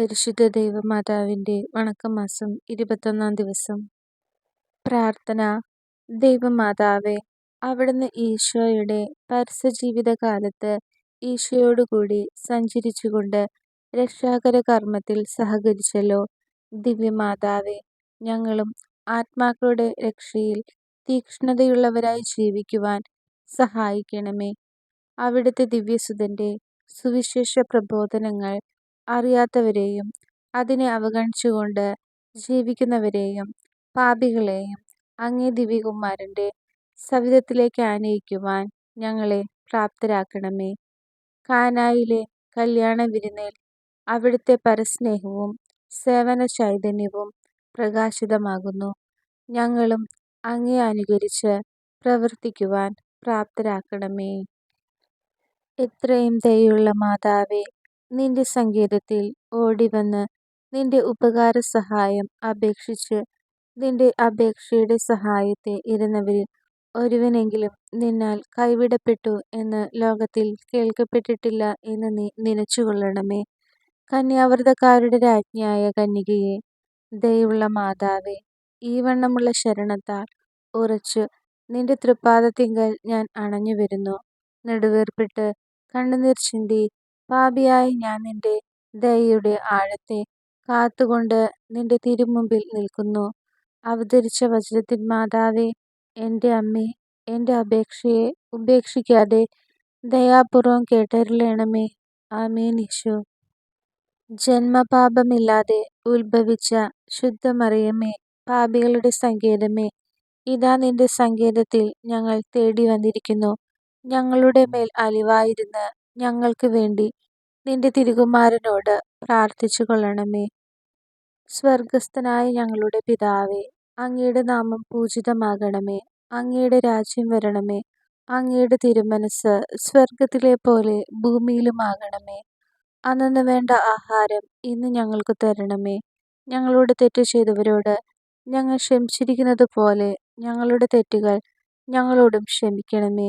പരിശുദ്ധ ദൈവമാതാവിന്റെ വണക്കമാസം ഇരുപത്തൊന്നാം ദിവസം പ്രാർത്ഥന ദൈവമാതാവെ അവിടുന്ന് ഈശോയുടെ പരസ്യജീവിതകാലത്ത് ഈശോയോടുകൂടി സഞ്ചരിച്ചുകൊണ്ട് രക്ഷാകര കർമ്മത്തിൽ സഹകരിച്ചല്ലോ. ദിവ്യമാതാവേ, ഞങ്ങളും ആത്മാക്കളുടെ രക്ഷയിൽ തീക്ഷ്ണതയുള്ളവരായി ജീവിക്കുവാൻ സഹായിക്കണമേ. അവിടുത്തെ ദിവ്യസുധന്റെ സുവിശേഷ പ്രബോധനങ്ങൾ അറിയാത്തവരെയും അതിനെ അവഗണിച്ചുകൊണ്ട് ജീവിക്കുന്നവരെയും പാപികളെയും അങ്ങേ ദിവ്യകുമാരന്റെ സവിധത്തിലേക്ക് ആനയിക്കുവാൻ ഞങ്ങളെ പ്രാപ്തരാക്കണമേ. കാനായിലെ കല്യാണ വിരുന്നിൽ അവിടുത്തെ പരസ്നേഹവും സേവന ചൈതന്യവും പ്രകാശിതമാകുന്നു. ഞങ്ങളും അങ്ങേ അനുകരിച്ച് പ്രവർത്തിക്കുവാൻ പ്രാപ്തരാക്കണമേ. എത്രയും ദയുള്ള മാതാവേ, നിന്റെ സങ്കേതത്തിൽ ഓടിവന്ന് നിന്റെ ഉപകാര സഹായം അപേക്ഷിച്ച് നിന്റെ അപേക്ഷയുടെ സഹായത്തെ ഇരുന്നവരിൽ ഒരുവനെങ്കിലും നിന്നാൽ കൈവിടപ്പെട്ടു എന്ന് ലോകത്തിൽ കേൾക്കപ്പെട്ടിട്ടില്ല എന്ന് നീ നനച്ചുകൊള്ളണമേ. കന്യാവ്രതക്കാരുടെ രാജ്ഞിയായ കന്യകേ, ദയയുള്ള മാതാവേ, വണ്ണമുള്ള ശരണത്താൽ ഉറച്ച് നിന്റെ തൃപ്പാദത്തിങ്കൽ ഞാൻ അണഞ്ഞു വരുന്നു നെടുവേർപ്പെട്ട് കണ്ണുനീർ ചിന്തി പാപിയായ ഞാൻ നിന്റെ ദയയുടെ ആഴത്തെ കാത്തുകൊണ്ട് നിന്റെ തിരുമുമ്പിൽ നിൽക്കുന്നു. അവതരിച്ച വചനത്തിൻ മാതാവേ, എന്റെ അമ്മേ, എന്റെ അപേക്ഷയെ ഉപേക്ഷിക്കാതെ ദയാപൂർവം കേട്ടരുളണമേ. ആമേൻ. ഈശോ ജന്മപാപമില്ലാതെ ഉത്ഭവിച്ച ശുദ്ധമറിയമേ, പാപികളുടെ സങ്കേതമേ, ഇതാ നിന്റെ സങ്കേതത്തിൽ ഞങ്ങൾ തേടി വന്നിരിക്കുന്നു ഞങ്ങളുടെ മേൽ അലിവായിരുന്ന് ഞങ്ങൾക്ക് വേണ്ടി നിന്റെ തിരുകുമാരനോട് പ്രാർത്ഥിച്ചു കൊള്ളണമേ സ്വർഗസ്ഥനായ ഞങ്ങളുടെ പിതാവേ, അങ്ങയുടെ നാമം പൂജിതമാകണമേ. അങ്ങയുടെ രാജ്യം വരണമേ. അങ്ങയുടെ തിരുമനസ് തിരുമനസ്സ് ഭൂമിയിലും ഭൂമിയിലുമാകണമേ. അന്നന്ന് വേണ്ട ആഹാരം ഇന്ന് ഞങ്ങൾക്ക് തരണമേ. ഞങ്ങളോട് തെറ്റ് ചെയ്തവരോട് ഞങ്ങൾ ക്ഷമിച്ചിരിക്കുന്നത് പോലെ ഞങ്ങളുടെ തെറ്റുകൾ ഞങ്ങളോടും ക്ഷമിക്കണമേ.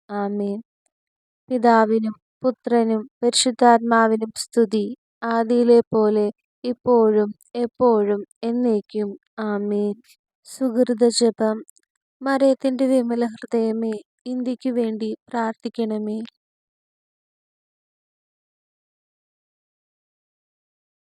ആമേൻ. പിതാവിനും പുത്രനും പരിശുദ്ധാത്മാവിനും സ്തുതി. ആദിയിലെ പോലെ ഇപ്പോഴും എപ്പോഴും എന്നേക്കും. ആമേൻ. സുഹൃത ജപം മറിയത്തിന്റെ വിമല ഹൃദയമേ ഇന്ത്യയ്ക്ക് വേണ്ടി പ്രാർത്ഥിക്കണമേ.